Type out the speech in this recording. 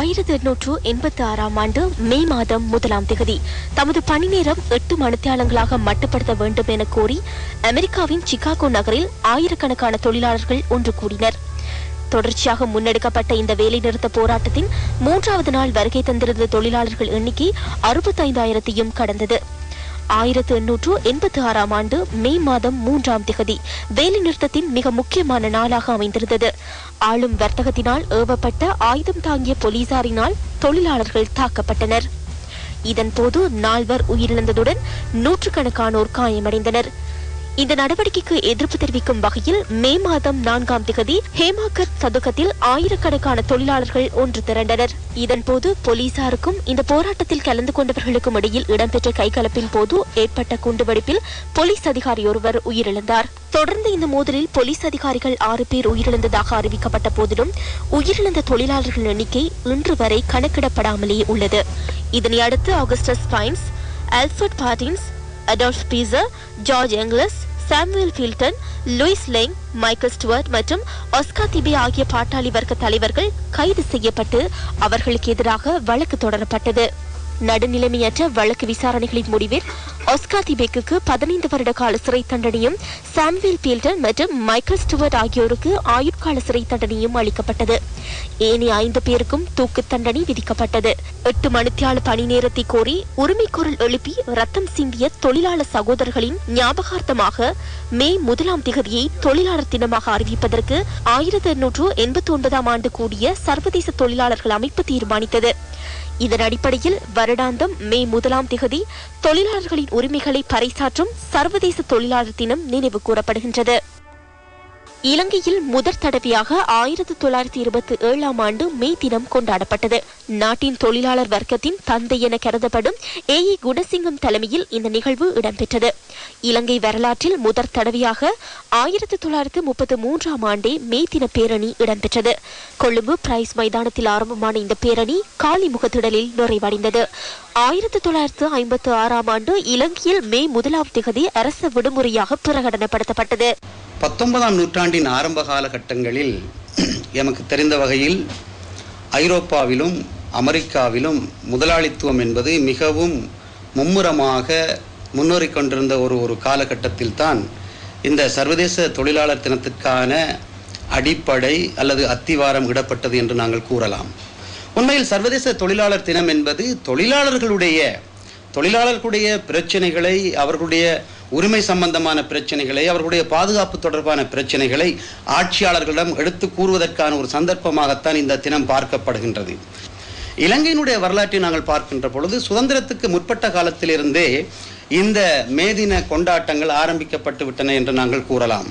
ஆயிரத்தி எண்ணூற்று எண்பத்தி ஆறாம் ஆண்டு மே மாதம் முதலாம் திகதி. தமது பணி நேரம் எட்டு மணித்தியாலங்களாக மட்டுப்படுத்த வேண்டும் என கோரி அமெரிக்காவின் சிகாகோ நகரில் ஆயிரக்கணக்கான தொழிலாளர்கள் ஒன்று கூடினர். தொடர்ச்சியாக முன்னெடுக்கப்பட்ட இந்த வேலைநிறுத்த போராட்டத்தின் மூன்றாவது நாள் வருகை தந்திருந்த தொழிலாளர்கள் எண்ணிக்கை அறுபத்தைந்தாயிரத்தையும் கடந்தது. ஆயிரத்து எண்ணூற்று எண்பத்தி ஆறாம் ஆண்டு மே மாதம் மூன்றாம் திகதி. வேலைநிறுத்தத்தின் மிக முக்கியமான நாளாக அமைந்திருந்தது. ஆளும் வர்த்தகத்தினால் ஏவப்பட்ட ஆயுதம் தாங்கிய போலீசாரினால் தொழிலாளர்கள் தாக்கப்பட்டனர். இதன்போது நால்வர் உயிரிழந்ததுடன் நூற்றுக்கணக்கானோர் காயமடைந்தனர். இந்த நடவடிக்கைக்கு எதிர்ப்பு தெரிவிக்கும் வகையில் மே மாதம் நான்காம் திகதி ஹேமாகர் சதுக்கத்தில் ஆயிரக்கணக்கான தொழிலாளர்கள் ஒன்று திரண்டனர். இதன்போது போலீசாருக்கும் இந்த போராட்டத்தில் கலந்து கொண்டவர்களுக்கும் இடையில் இடம்பெற்ற கைகலப்பின் போது ஏற்பட்ட குண்டுவெடிப்பில் போலீஸ் அதிகாரி ஒருவர் உயிரிழந்தார். தொடர்ந்து இந்த மோதலில் போலீஸ் அதிகாரிகள் ஆறு பேர் உயிரிழந்ததாக அறிவிக்கப்பட்ட போதிலும் உயிரிழந்த தொழிலாளர்கள் எண்ணிக்கை இன்று வரை கணக்கிடப்படாமலே உள்ளது. இதனை அடுத்து Augustus pines Albert Parsons Adolph Fischer George Engels Samuel Fielden Louis Lingg Michael Stuart மற்றும் ஒஸ்கா திபே ஆகிய பாட்டாளி வர்க்க தலைவர்கள் கைது செய்யப்பட்டு அவர்களுக்கு எதிராக வழக்கு தொடரப்பட்டது. நடுநிலைமையற்ற வழக்கு விசாரணைகளின் முடிவில் ஒஸ்கா திபேக்கு பதினைந்து வருட கால சிறை தண்டனையும் சாம்வேல் பீல்டன் மற்றும் மைக்கேல் ஸ்டுவர்ட் ஆகியோருக்கு ஆயுட்கால சிறை தண்டனையும் அளிக்கப்பட்டது. ஏனைய ஐந்து பேருக்கும் தூக்கு தண்டனை விதிக்கப்பட்டது. எட்டு மணித்தியால பணி நேரத்தை கோரி உரிமைக்குரல் எழுப்பி ரத்தம் சிந்திய தொழிலாளர் சகோதரர்களின் ஞாபகார்த்தமாக மே முதலாம் திகதியை தொழிலாளர் தினமாக அறிவிப்பதற்கு ஆயிரத்தி எண்ணூற்று எண்பத்தி ஒன்பதாம் ஆண்டு கூடிய சர்வதேச தொழிலாளர்கள் அமைப்பு தீர்மானித்தது. இதன் அடிப்படையில் வருடாந்தம் மே முதலாம் திகதி தொழிலாளர்களின் உரிமைகளை பறைசாற்றும் சர்வதேச தொழிலாளர் தினம் நினைவு கூறப்படுகின்றது. இலங்கையில் முதற் தடவையாக ஆயிரத்தி தொள்ளாயிரத்தி இருபத்தி ஏழாம் ஆண்டு மே தினம் கொண்டாடப்பட்டது. நாட்டின் தொழிலாளர் வர்க்கத்தின் தந்தை என கருதப்படும் ஏ இ குணசிங்கம் தலைமையில் இந்த நிகழ்வு இடம்பெற்றது. இலங்கை வரலாற்றில் முதற் தடவையாக ஆயிரத்தி தொள்ளாயிரத்தி முப்பத்தி மூன்றாம் ஆண்டே மே தின பேரணி இடம்பெற்றது. கொழும்பு பிரைஸ் மைதானத்தில் ஆரம்பமான இந்த பேரணி காலிமுகத்திடலில் நிறைவடைந்தது. ஆயிரத்தி தொள்ளாயிரத்து ஐம்பத்தி ஆறாம் ஆண்டு இலங்கையில் மே முதலாம் திகதி அரசு விடுமுறையாக பிரகடனப்படுத்தப்பட்டது. பத்தொன்பதாம் நூற்றாண்டு நூற்றாண்டின் ஆரம்ப காலகட்டங்களில் எமக்கு தெரிந்த வகையில் ஐரோப்பாவிலும் அமெரிக்காவிலும் முதலாளித்துவம் என்பது மிகவும் மும்முரமாக முன்னேறிக் கொண்டிருந்த ஒரு ஒரு காலகட்டத்தில்தான் இந்த சர்வதேச தொழிலாளர் தினத்திற்கான அடிப்படை அல்லது அத்திவாரம் இடப்பட்டது என்று நாங்கள் கூறலாம். உண்மையில் சர்வதேச தொழிலாளர் தினம் என்பது தொழிலாளர்களுடைய தொழிலாளர்களுடைய பிரச்சனைகளை அவர்களுடைய உரிமை சம்பந்தமான பிரச்சனைகளை அவர்களுடைய பாதுகாப்பு தொடர்பான பிரச்சனைகளை ஆட்சியாளர்களிடம் எடுத்து கூறுவதற்கான ஒரு சந்தர்ப்பமாகத்தான் இந்த தினம் பார்க்கப்படுகின்றது. இலங்கையினுடைய வரலாற்றை நாங்கள் பார்க்கின்ற பொழுது சுதந்திரத்துக்கு முற்பட்ட காலத்திலிருந்தே இந்த மேதின கொண்டாட்டங்கள் ஆரம்பிக்கப்பட்டு விட்டன என்று நாங்கள் கூறலாம்.